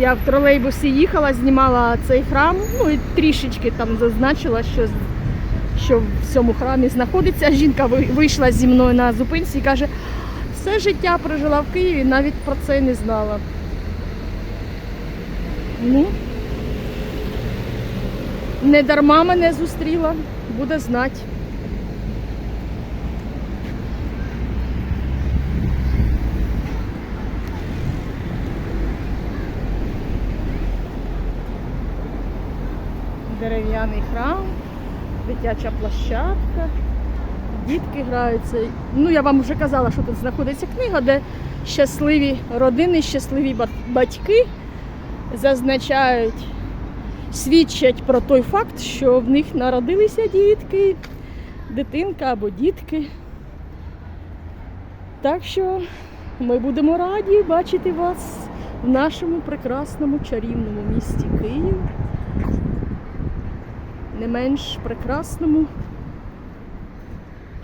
Я в тролейбусі їхала, знімала цей храм, ну і трішечки там зазначила, що, що в цьому храмі знаходиться. Жінка вийшла зі мною на зупинці і каже, все життя прожила в Києві, навіть про це не знала. Ну, не дарма мене зустріла, буде знати. Дерев'яний храм, дитяча площадка, дітки граються. Ну, я вам вже казала, що тут знаходиться книга, де щасливі родини, щасливі батьки зазначають, свідчать про той факт, що в них народилися дітки, дитинка або дітки. Так що ми будемо раді бачити вас в нашому прекрасному чарівному місті Київ не менш прекрасному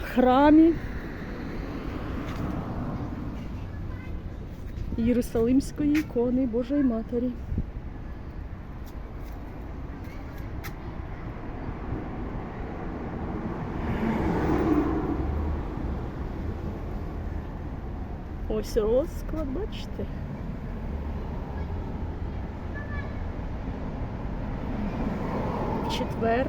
храмі Єрусалимської ікони Божої Матері. Ось розклад, бачите? Четвер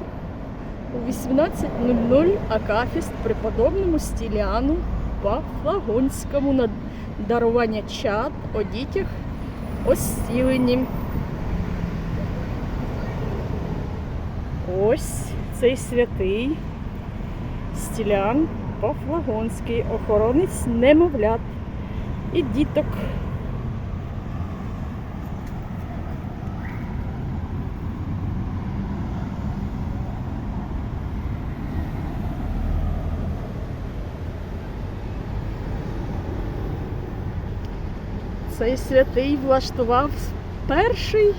у 18.00 Акафіст преподобному Стіліану Пафлагонському на дарування чад о дітях осілені. Ось цей святий Стілян Пафлагонський, охоронець немовлят і діток. Цей святий влаштував перший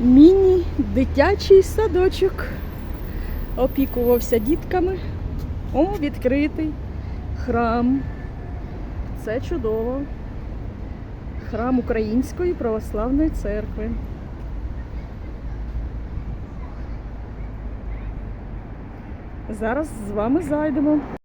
міні-дитячий садочок. Опікувався дітками. О, відкритий храм. Це чудово. Храм Української православної церкви. Зараз з вами зайдемо.